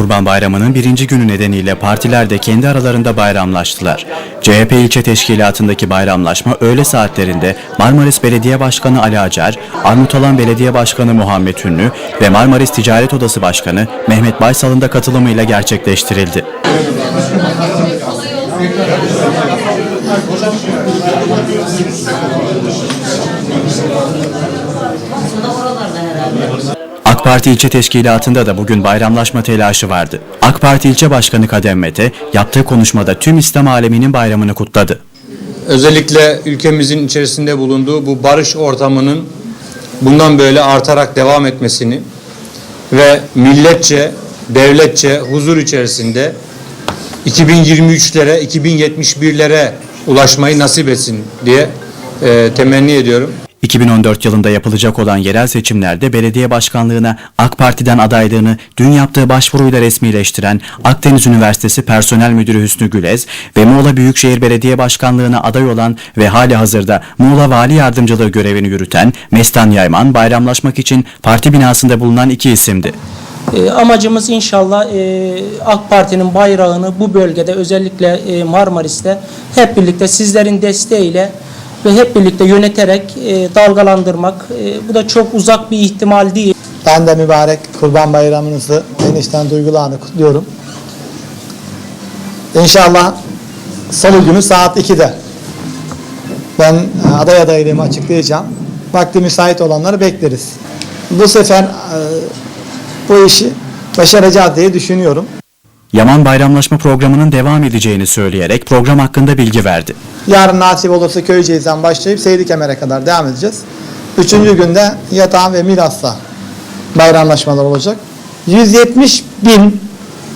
Kurban Bayramı'nın birinci günü nedeniyle partiler de kendi aralarında bayramlaştılar. CHP ilçe teşkilatındaki bayramlaşma öğle saatlerinde Marmaris Belediye Başkanı Ali Acar, Armutalan Belediye Başkanı Muhammed Ünlü ve Marmaris Ticaret Odası Başkanı Mehmet Baysal'ın da katılımıyla gerçekleştirildi. AK Parti ilçe teşkilatında da bugün bayramlaşma telaşı vardı. AK Parti ilçe başkanı Kadem Mete yaptığı konuşmada tüm İslam aleminin bayramını kutladı. özellikle ülkemizin içerisinde bulunduğu bu barış ortamının bundan böyle artarak devam etmesini ve milletçe, devletçe huzur içerisinde 2023'lere, 2071'lere ulaşmayı nasip etsin diye e, temenni ediyorum. 2014 yılında yapılacak olan yerel seçimlerde belediye başkanlığına AK Parti'den adaylığını dün yaptığı başvuruyla resmileştiren Akdeniz Üniversitesi Personel Müdürü Hüsnü Gülez ve Muğla Büyükşehir Belediye Başkanlığına aday olan ve hali hazırda Muğla Vali Yardımcılığı görevini yürüten Mestan Yayman bayramlaşmak için parti binasında bulunan iki isimdi. E, amacımız inşallah e, AK Parti'nin bayrağını bu bölgede özellikle e, Marmaris'te hep birlikte sizlerin desteğiyle ve hep birlikte yöneterek e, dalgalandırmak. E, bu da çok uzak bir ihtimal değil. Ben de mübarek Kurban Bayramınızı enişten duygularını kutluyorum. İnşallah salı günü saat 2'de ben e, aday adaylığımı açıklayacağım. Vakti müsait olanları bekleriz. Bu sefer e, bu işi başaracağız diye düşünüyorum. Yaman bayramlaşma programının devam edeceğini söyleyerek program hakkında bilgi verdi. Yarın nasip olursa Köyceğiz'den başlayıp Seydi Kemer'e kadar devam edeceğiz. Üçüncü günde Yatağan ve Milas'ta bayramlaşmalar olacak. 170 bin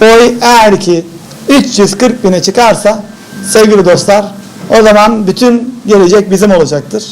oy eğer ki 340 bine çıkarsa sevgili dostlar o zaman bütün gelecek bizim olacaktır.